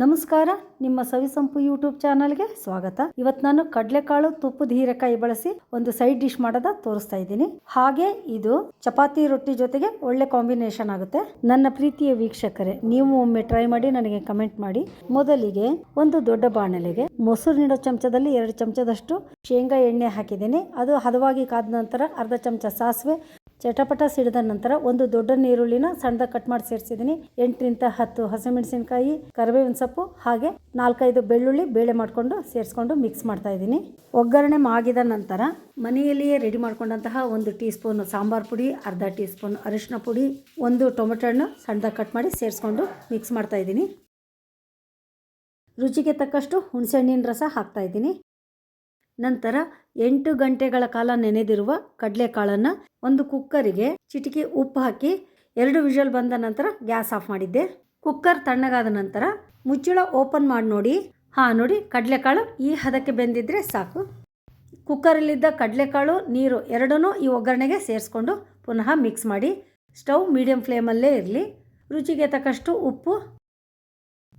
ನಮಸ್ಕಾರ, ನಿಮ್ಮ ಸವಿಸಂಪು ಯೂಟ್ಯೂಬ್ ಚಾನಲ್ಗೆ ಸ್ವಾಗತ. ಇವತ್ತು ನಾನು ಕಡಲೆಕಾಳು ತುಪ್ಪದ ಹೀರೆಕಾಯಿ ಬಳಸಿ ಒಂದು ಸೈಡ್ ಡಿಶ್ ಮಾಡೋದ ತೋರಿಸ್ತಾ ಇದ್ದೀನಿ. ಹಾಗೆ ಇದು ಚಪಾತಿ ರೊಟ್ಟಿ ಜೊತೆಗೆ ಒಳ್ಳೆ ಕಾಂಬಿನೇಷನ್ ಆಗುತ್ತೆ. ನನ್ನ ಪ್ರೀತಿಯ ವೀಕ್ಷಕರೇ, ನೀವು ಒಮ್ಮೆ ಟ್ರೈ ಮಾಡಿ ನನಗೆ ಕಮೆಂಟ್ ಮಾಡಿ. ಮೊದಲಿಗೆ ಒಂದು ದೊಡ್ಡ ಬಾಣಲೆಗೆ ಮೊಸರು ನೀಡೋ ಚಮಚದಲ್ಲಿ ಎರಡು ಚಮಚದಷ್ಟು ಶೇಂಗಾ ಎಣ್ಣೆ ಹಾಕಿದ್ದೀನಿ. ಅದು ಹದವಾಗಿ ಕಾದ ನಂತರ ಅರ್ಧ ಚಮಚ ಸಾಸಿವೆ ಚಟಪಟ ಸಿಡಿದ ನಂತರ ಒಂದು ದೊಡ್ಡ ನೀರುಳ್ಳಿನ ಸಣ್ಣದಾಗಿ ಕಟ್ ಮಾಡಿ ಸೇರಿಸಿದ್ದೀನಿ. ಎಂಟರಿಂದ ಹತ್ತು ಹಸಿಮೆಣಸಿನಕಾಯಿ, ಕರಿಬೇವಿನ ಸೊಪ್ಪು ಹಾಗೆ ನಾಲ್ಕೈದು ಬೆಳ್ಳುಳ್ಳಿ ಬೇಳೆ ಮಾಡಿಕೊಂಡು ಸೇರಿಸ್ಕೊಂಡು ಮಿಕ್ಸ್ ಮಾಡ್ತಾ ಇದ್ದೀನಿ. ಒಗ್ಗರಣೆ ಮಾಗಿದ ನಂತರ ಮನೆಯಲ್ಲಿಯೇ ರೆಡಿ ಮಾಡ್ಕೊಂಡಂತಹ ಒಂದು ಟೀ ಸ್ಪೂನ್ ಸಾಂಬಾರ್ ಪುಡಿ, ಅರ್ಧ ಟೀ ಸ್ಪೂನ್ ಅರಿಶಿನ ಪುಡಿ, ಒಂದು ಟೊಮೆಟೊ ಹಣ್ಣು ಸಣ್ಣದಾಗಿ ಕಟ್ ಮಾಡಿ ಸೇರಿಸ್ಕೊಂಡು ಮಿಕ್ಸ್ ಮಾಡ್ತಾ ಇದ್ದೀನಿ. ರುಚಿಗೆ ತಕ್ಕಷ್ಟು ಹುಣಸೆಹಣ್ಣಿನ ರಸ ಹಾಕ್ತಾ ಇದ್ದೀನಿ. ನಂತರ ಎಂಟು ಗಂಟೆಗಳ ಕಾಲ ನೆನೆದಿರುವ ಕಡಲೆಕಾಳನ್ನು ಒಂದು ಕುಕ್ಕರಿಗೆ ಚಿಟಿಕೆ ಉಪ್ಪು ಹಾಕಿ ಎರಡು ವಿಷಲ್ ಬಂದ ನಂತರ ಗ್ಯಾಸ್ ಆಫ್ ಮಾಡಿದ್ದೆ. ಕುಕ್ಕರ್ ತಣ್ಣಗಾದ ನಂತರ ಮುಚ್ಚಳ ಓಪನ್ ಮಾಡಿ ನೋಡಿ. ಹಾಂ ನೋಡಿ, ಕಡಲೆಕಾಳು ಈ ಹದಕ್ಕೆ ಬೆಂದಿದ್ರೆ ಸಾಕು. ಕುಕ್ಕರಲ್ಲಿದ್ದ ಕಡಲೆಕಾಳು, ನೀರು ಎರಡನ್ನೂ ಈ ಒಗ್ಗರಣೆಗೆ ಸೇರಿಸ್ಕೊಂಡು ಪುನಃ ಮಿಕ್ಸ್ ಮಾಡಿ. ಸ್ಟವ್ ಮೀಡಿಯಂ ಫ್ಲೇಮಲ್ಲೇ ಇರಲಿ. ರುಚಿಗೆ ತಕ್ಕಷ್ಟು ಉಪ್ಪು,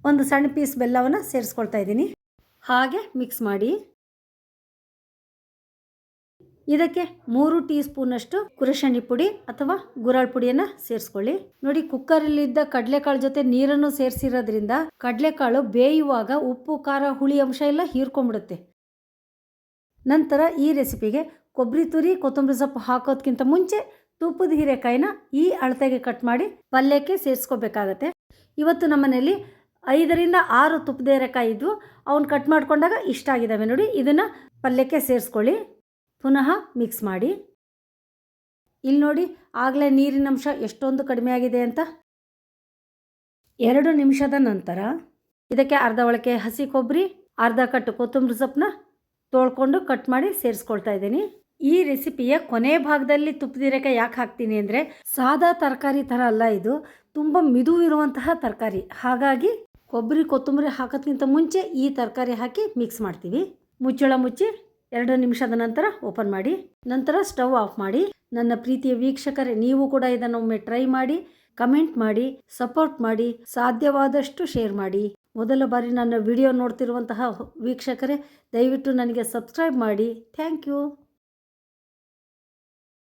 ಒಂದು ಸಣ್ಣ ಪೀಸ್ ಬೆಲ್ಲವನ್ನು ಸೇರಿಸ್ಕೊಳ್ತಾ ಇದ್ದೀನಿ. ಹಾಗೆ ಮಿಕ್ಸ್ ಮಾಡಿ. ಇದಕ್ಕೆ ಮೂರು ಟೀ ಸ್ಪೂನಷ್ಟು ಕುರಶಣಿ ಪುಡಿ ಅಥವಾ ಗುರಾಳ್ ಪುಡಿಯನ್ನು ಸೇರಿಸ್ಕೊಳ್ಳಿ. ನೋಡಿ, ಕುಕ್ಕರಲ್ಲಿದ್ದ ಕಡಲೆಕಾಳು ಜೊತೆ ನೀರನ್ನು ಸೇರಿಸಿರೋದ್ರಿಂದ ಕಡಲೆಕಾಳು ಬೇಯುವಾಗ ಉಪ್ಪು, ಖಾರ, ಹುಳಿ ಅಂಶ ಎಲ್ಲ ಹೀರ್ಕೊಂಡ್ಬಿಡುತ್ತೆ. ನಂತರ ಈ ರೆಸಿಪಿಗೆ ಕೊಬ್ಬರಿ ತುರಿ, ಕೊತ್ತಂಬರಿ ಸೊಪ್ಪು ಹಾಕೋದ್ಕಿಂತ ಮುಂಚೆ ತುಪ್ಪದ ಹೀರೆಕಾಯಿನ ಈ ಅಳತೆಗೆ ಕಟ್ ಮಾಡಿ ಪಲ್ಯಕ್ಕೆ ಸೇರಿಸ್ಕೋಬೇಕಾಗತ್ತೆ. ಇವತ್ತು ನಮ್ಮನೇಲಿ ಐದರಿಂದ ಆರು ತುಪ್ಪದ ಹೀರೆಕಾಯಿ ಇದ್ವು. ಅವನ್ನ ಕಟ್ ಮಾಡಿಕೊಂಡಾಗ ಇಷ್ಟ ಆಗಿದ್ದಾವೆ ನೋಡಿ. ಇದನ್ನು ಪಲ್ಯಕ್ಕೆ ಸೇರಿಸ್ಕೊಳ್ಳಿ. ಪುನಃ ಮಿಕ್ಸ್ ಮಾಡಿ. ಇಲ್ಲಿ ನೋಡಿ, ಆಗಲೇ ನೀರಿನ ಅಂಶ ಎಷ್ಟೊಂದು ಕಡಿಮೆ ಆಗಿದೆ ಅಂತ. ಎರಡು ನಿಮಿಷದ ನಂತರ ಇದಕ್ಕೆ ಅರ್ಧ ಒಳಕೆ ಹಸಿ ಕೊಬ್ಬರಿ ಅರ್ಧ ಕಟ್ಟು ಕೊತ್ತಂಬರಿ ಸೊಪ್ಪನ್ನ ತೊಳ್ಕೊಂಡು ಕಟ್ ಮಾಡಿ ಸೇರಿಸ್ಕೊಳ್ತಾ ಇದ್ದೀನಿ. ಈ ರೆಸಿಪಿಯ ಕೊನೆ ಭಾಗದಲ್ಲಿ ತುಪ್ಪದಿರಕ್ಕೆ ಯಾಕೆ ಹಾಕ್ತೀನಿ ಅಂದರೆ ಸಾದಾ ತರಕಾರಿ ಥರ ಅಲ್ಲ ಇದು. ತುಂಬ ಮಿದು ಇರುವಂತಹ ತರಕಾರಿ. ಹಾಗಾಗಿ ಕೊಬ್ಬರಿ ಕೊತ್ತಂಬರಿ ಹಾಕೋದ್ಕಿಂತ ಮುಂಚೆ ಈ ತರಕಾರಿ ಹಾಕಿ ಮಿಕ್ಸ್ ಮಾಡ್ತೀವಿ. ಮುಚ್ಚಳ ಮುಚ್ಚಿ ಎರಡು ನಿಮಿಷದ ನಂತರ ಓಪನ್ ಮಾಡಿ, ನಂತರ ಸ್ಟವ್ ಆಫ್ ಮಾಡಿ, ನನ್ನ ಪ್ರೀತಿಯ ವೀಕ್ಷಕರೇ, ನೀವು ಕೂಡ ಇದನ್ನೊಮ್ಮೆ ಟ್ರೈ ಮಾಡಿ, ಕಮೆಂಟ್ ಮಾಡಿ, ಸಪೋರ್ಟ್ ಮಾಡಿ, ಸಾಧ್ಯವಾದಷ್ಟು ಶೇರ್ ಮಾಡಿ. ಮೊದಲ ಬಾರಿ ನನ್ನ ವಿಡಿಯೋ ನೋಡ್ತಿರುವಂತಹ ವೀಕ್ಷಕರೇ, ದಯವಿಟ್ಟು ನನಗೆ ಸಬ್ಸ್ಕ್ರೈಬ್ ಮಾಡಿ. Thank you.